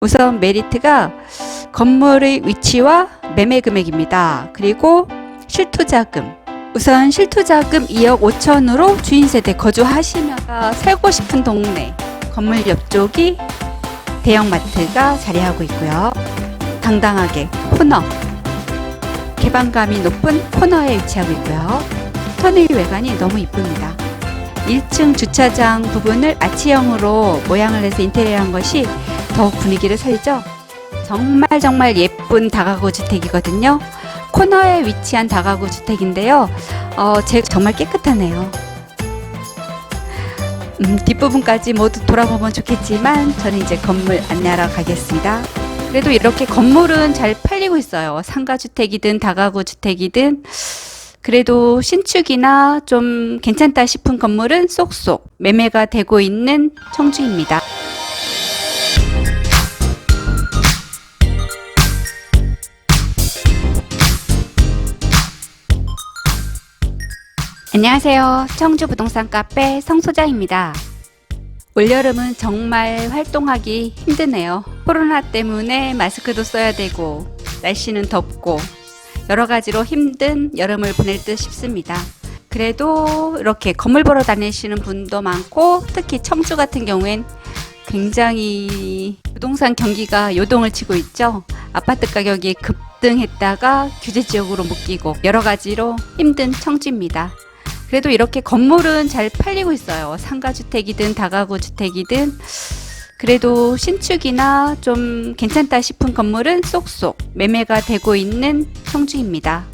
우선 메리트가 건물의 위치와 매매 금액입니다. 그리고 실투자금. 우선 실투자금 2억 5천으로 주인 세대 거주하시면서 살고 싶은 동네. 건물 옆쪽이 대형마트가 자리하고 있고요. 당당하게 코너. 개방감이 높은 코너에 위치하고 있고요. 터널 외관이 너무 이쁩니다. 1층 주차장 부분을 아치형으로 모양을 내서 인테리어한 것이 더욱 분위기를 살죠. 정말 정말 예쁜 다가구 주택이거든요. 코너에 위치한 다가구 주택인데요. 어, 제 정말 깨끗하네요. 음, 뒷부분까지 모두 돌아보면 좋겠지만 저는 이제 건물 안내하러 가겠습니다. 그래도 이렇게 건물은 잘 팔리고 있어요. 상가 주택이든 다가구 주택이든 그래도 신축이나 좀 괜찮다 싶은 건물은 쏙쏙 매매가 되고 있는 청주입니다. 안녕하세요. 청주 부동산 카페 성소장입니다. 올여름은 정말 활동하기 힘드네요. 코로나 때문에 마스크도 써야 되고, 날씨는 덥고, 여러 가지로 힘든 여름을 보낼 듯 싶습니다. 그래도 이렇게 건물 보러 다니시는 분도 많고, 특히 청주 같은 경우엔 굉장히 부동산 경기가 요동을 치고 있죠. 아파트 가격이 급등했다가 규제 지역으로 묶이고, 여러 가지로 힘든 청주입니다. 그래도 이렇게 건물은 잘 팔리고 있어요. 상가주택이든 다가구 주택이든 그래도 신축이나 좀 괜찮다 싶은 건물은 쏙쏙 매매가 되고 있는 청주입니다.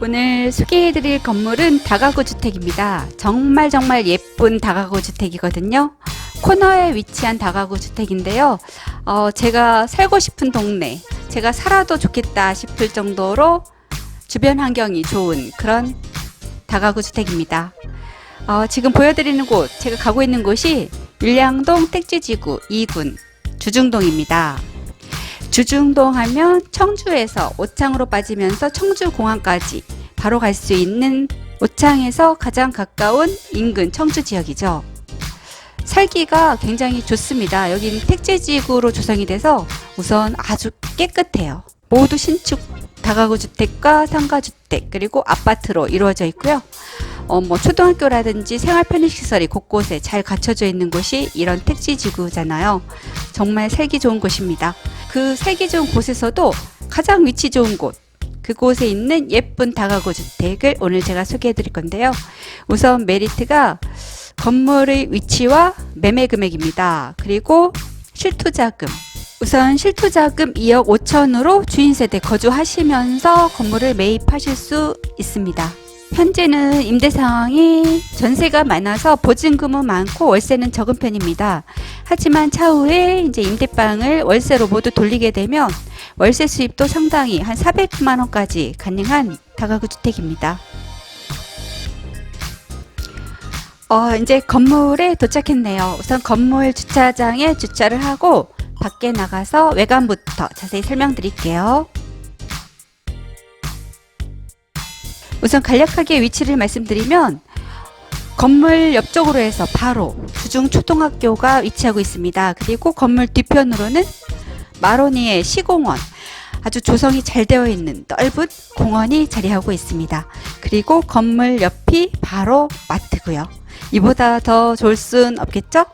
오늘 소개해드릴 건물은 다가구 주택입니다. 정말 정말 예쁜 다가구 주택이거든요. 코너에 위치한 다가구 주택인데요. 어, 제가 살고 싶은 동네, 제가 살아도 좋겠다 싶을 정도로 주변 환경이 좋은 그런 다가구 주택입니다. 어, 지금 보여드리는 곳, 제가 가고 있는 곳이 율량동 택지지구 2군 주중동입니다. 주중동 하면 청주에서 오창으로 빠지면서 청주공항까지 바로 갈 수 있는 오창에서 가장 가까운 인근 청주 지역이죠. 살기가 굉장히 좋습니다. 여기는 택지지구로 조성이 돼서 우선 아주 깨끗해요. 모두 신축 다가구 주택과 상가 주택 그리고 아파트로 이루어져 있고요. 어, 뭐 초등학교라든지 생활 편의 시설이 곳곳에 잘 갖춰져 있는 곳이 이런 택지 지구잖아요. 정말 살기 좋은 곳입니다. 그 살기 좋은 곳에서도 가장 위치 좋은 곳 그곳에 있는 예쁜 다가구 주택을 오늘 제가 소개해 드릴 건데요. 우선 메리트가 건물의 위치와 매매 금액입니다. 그리고 실투자금 우선 실투자금 2억 5천으로 주인 세대 거주하시면서 건물을 매입하실 수 있습니다. 현재는 임대 상황이 전세가 많아서 보증금은 많고 월세는 적은 편입니다. 하지만 차후에 이제 임대방을 월세로 모두 돌리게 되면 월세 수입도 상당히 한 400만 원까지 가능한 다가구 주택입니다. 어, 이제 건물에 도착했네요. 우선 건물 주차장에 주차를 하고 밖에 나가서 외관부터 자세히 설명드릴게요. 우선 간략하게 위치를 말씀드리면 건물 옆쪽으로 해서 바로 주중 초등학교가 위치하고 있습니다. 그리고 건물 뒤편으로는 마로니의 시공원 아주 조성이 잘 되어 있는 넓은 공원이 자리하고 있습니다. 그리고 건물 옆이 바로 마트고요. 이보다 더 좋을 순 없겠죠?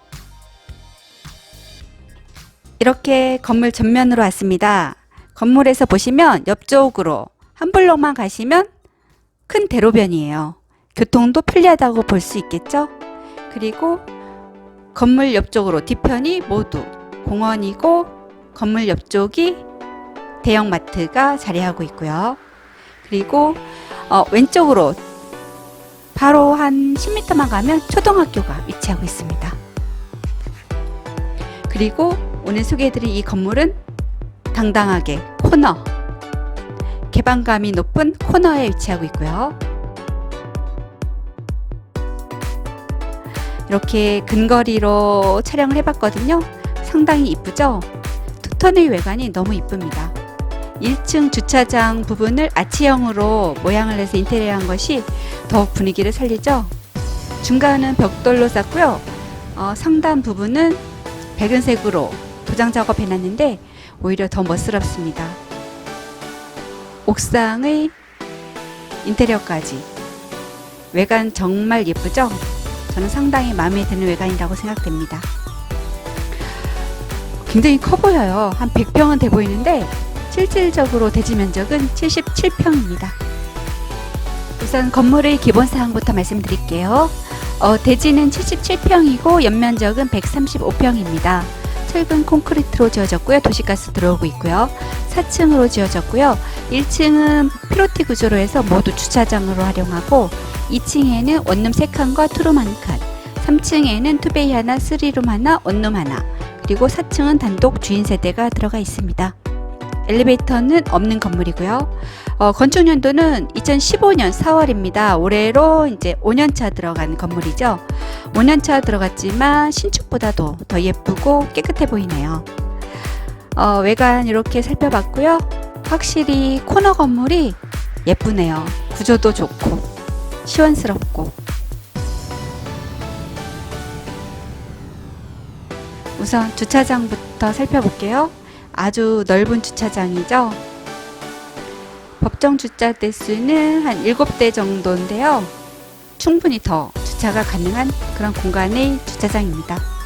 이렇게 건물 전면으로 왔습니다. 건물에서 보시면 옆쪽으로 한 블록만 가시면 큰 대로변이에요. 교통도 편리하다고 볼 수 있겠죠? 그리고 건물 옆쪽으로 뒤편이 모두 공원이고 건물 옆쪽이 대형마트가 자리하고 있고요. 그리고 어, 왼쪽으로 바로 한 10m만 가면 초등학교가 위치하고 있습니다. 그리고 오늘 소개해드린 이 건물은 당당하게 코너, 개방감이 높은 코너에 위치하고 있고요. 이렇게 근거리로 촬영을 해봤거든요. 상당히 이쁘죠? 투턴의 외관이 너무 이쁩니다. 1층 주차장 부분을 아치형으로 모양을 내서 인테리어한 것이 더욱 분위기를 살리죠. 중간은 벽돌로 쌌고요. 어, 상단 부분은 백은색으로 도장 작업 해놨는데 오히려 더 멋스럽습니다. 옥상의 인테리어까지 외관 정말 예쁘죠? 저는 상당히 마음에 드는 외관이라고 생각됩니다. 굉장히 커 보여요. 한 100평은 돼 보이는데 실질적으로 대지 면적은 77평입니다. 우선 건물의 기본 사항부터 말씀드릴게요. 어, 대지는 77평이고 연면적은 135평입니다. 철근 콘크리트로 지어졌고요. 도시가스 들어오고 있고요. 4층으로 지어졌고요. 1층은 피로티 구조로 해서 모두 주차장으로 활용하고 2층에는 원룸 3칸과 투룸 1칸 3층에는 투베이 하나, 쓰리룸 하나, 원룸 하나 그리고 4층은 단독 주인 세대가 들어가 있습니다. 엘리베이터는 없는 건물이고요. 어, 건축 연도는 2015년 4월입니다. 올해로 이제 5년 차 들어간 건물이죠. 5년 차 들어갔지만 신축보다도 더 예쁘고 깨끗해 보이네요. 어, 외관 이렇게 살펴봤고요. 확실히 코너 건물이 예쁘네요. 구조도 좋고 시원스럽고 우선 주차장부터 살펴볼게요. 아주 넓은 주차장이죠. 법정 주차 대수는 한 7대 정도인데요. 충분히 더 주차가 가능한 그런 공간의 주차장입니다.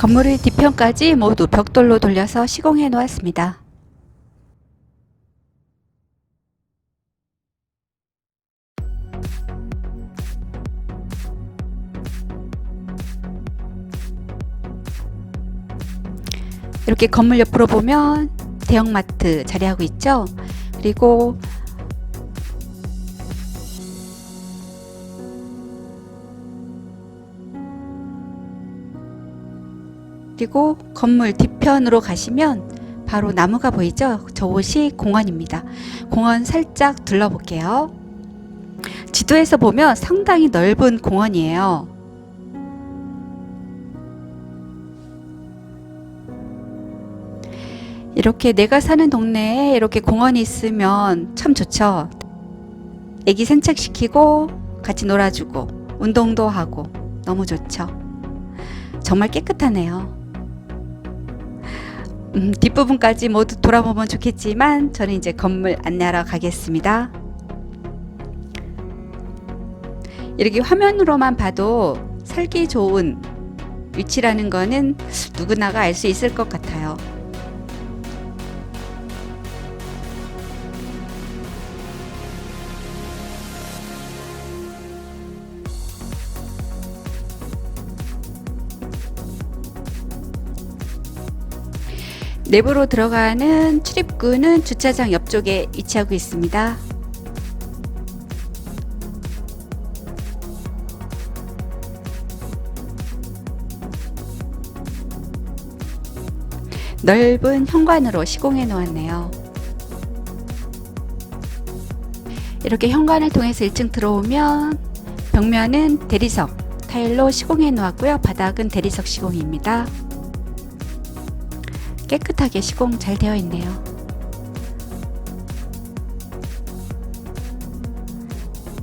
건물의 뒤편까지 모두 벽돌로 돌려서 시공해 놓았습니다. 이렇게 건물 옆으로 보면 대형마트 자리하고 있죠. 그리고 그리고 건물 뒤편으로 가시면 바로 나무가 보이죠? 저곳이 공원입니다. 공원 살짝 둘러볼게요. 지도에서 보면 상당히 넓은 공원이에요. 이렇게 내가 사는 동네에 이렇게 공원이 있으면 참 좋죠. 애기 산책시키고 같이 놀아주고 운동도 하고 너무 좋죠. 정말 깨끗하네요. 음, 뒷부분까지 모두 돌아보면 좋겠지만 저는 이제 건물 안내하러 가겠습니다. 이렇게 화면으로만 봐도 살기 좋은 위치라는 거는 누구나가 알 수 있을 것 같아요. 내부로 들어가는 출입구는 주차장 옆쪽에 위치하고 있습니다. 넓은 현관으로 시공해 놓았네요. 이렇게 현관을 통해서 1층 들어오면 벽면은 대리석 타일로 시공해 놓았고요. 바닥은 대리석 시공입니다. 깨끗하게 시공 잘 되어 있네요.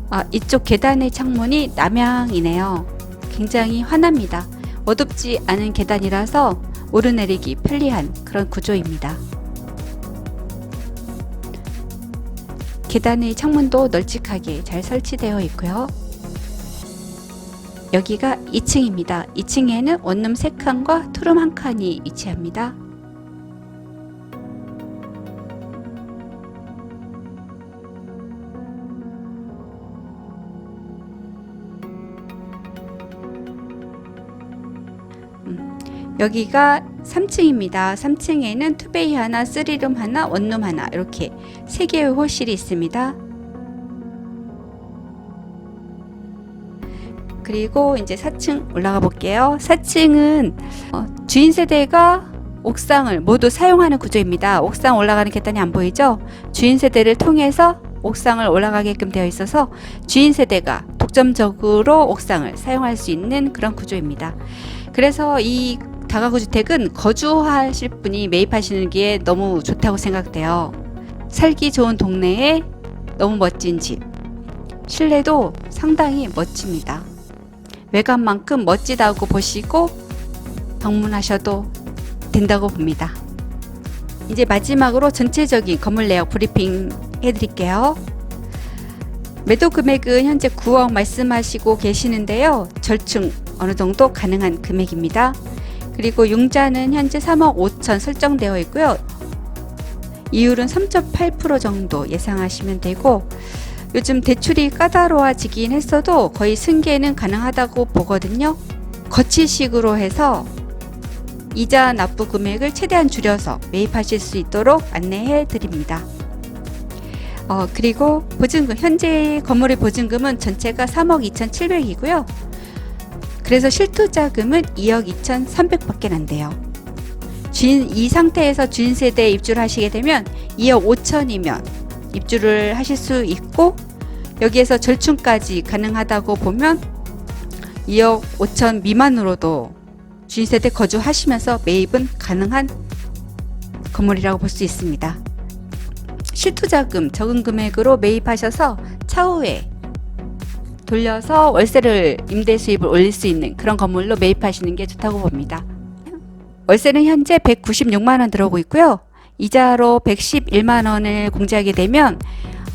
아, 이쪽 계단의 창문이 남향이네요. 굉장히 환합니다. 어둡지 않은 계단이라서 오르내리기 편리한 그런 구조입니다. 계단의 창문도 널찍하게 잘 설치되어 있고요. 여기가 2층입니다. 2층에는 원룸 3칸과 투룸 1칸이 위치합니다. 여기가 3층입니다. 3층에는 투베이 하나, 쓰리룸 하나, 원룸 하나 이렇게 세 개의 호실이 있습니다. 그리고 이제 4층 올라가 볼게요. 4층은 어, 주인 세대가 옥상을 모두 사용하는 구조입니다. 옥상 올라가는 계단이 안 보이죠? 주인 세대를 통해서 옥상을 올라가게끔 되어 있어서 주인 세대가 독점적으로 옥상을 사용할 수 있는 그런 구조입니다. 그래서 이 다가구 주택은 거주하실 분이 매입하시는 게 너무 좋다고 생각돼요. 살기 좋은 동네에 너무 멋진 집. 실내도 상당히 멋집니다. 외관만큼 멋지다고 보시고 방문하셔도 된다고 봅니다. 이제 마지막으로 전체적인 건물 내역 브리핑 해드릴게요. 매도 금액은 현재 9억 말씀하시고 계시는데요. 절충 어느 정도 가능한 금액입니다. 그리고 융자는 현재 3억 5천 설정되어 있고요. 이율은 3.8% 정도 예상하시면 되고 요즘 대출이 까다로워지긴 했어도 거의 승계는 가능하다고 보거든요. 거치식으로 해서 이자 납부 금액을 최대한 줄여서 매입하실 수 있도록 안내해 드립니다. 어, 그리고 보증금, 현재 건물의 보증금은 전체가 3억 2,700이고요. 그래서 실투자금은 2억 2,300밖에 안 돼요. 주인, 이 상태에서 주인 세대에 입주를 하시게 되면 2억 5천이면 입주를 하실 수 있고 여기에서 절충까지 가능하다고 보면 2억 5천 미만으로도 주인 세대 거주하시면서 매입은 가능한 건물이라고 볼 수 있습니다. 실투자금 적은 금액으로 매입하셔서 차후에 돌려서 월세를 임대 수입을 올릴 수 있는 그런 건물로 매입하시는 게 좋다고 봅니다. 월세는 현재 196만 원 들어오고 있고요. 이자로 111만 원을 공제하게 되면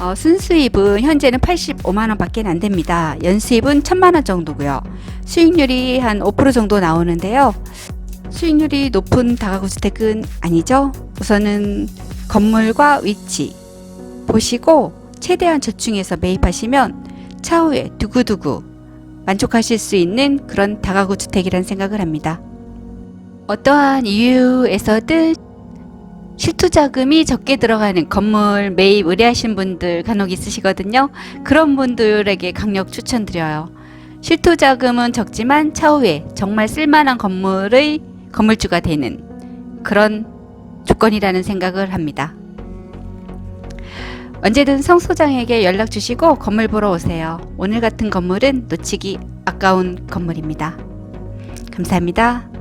어, 순수입은 현재는 85만 원밖에 안 됩니다. 연수입은 1000만 원 정도고요. 수익률이 한 5% 정도 나오는데요. 수익률이 높은 다가구 주택은 아니죠. 우선은 건물과 위치 보시고 최대한 저층에서 매입하시면 차후에 두고두고 만족하실 수 있는 그런 다가구 주택이라는 생각을 합니다. 어떠한 이유에서든 실투 자금이 적게 들어가는 건물 매입 의뢰하신 분들 간혹 있으시거든요. 그런 분들에게 강력 추천드려요. 실투 자금은 적지만 차후에 정말 쓸만한 건물의 건물주가 되는 그런 조건이라는 생각을 합니다. 언제든 성 소장에게 연락 주시고 건물 보러 오세요. 오늘 같은 건물은 놓치기 아까운 건물입니다. 감사합니다.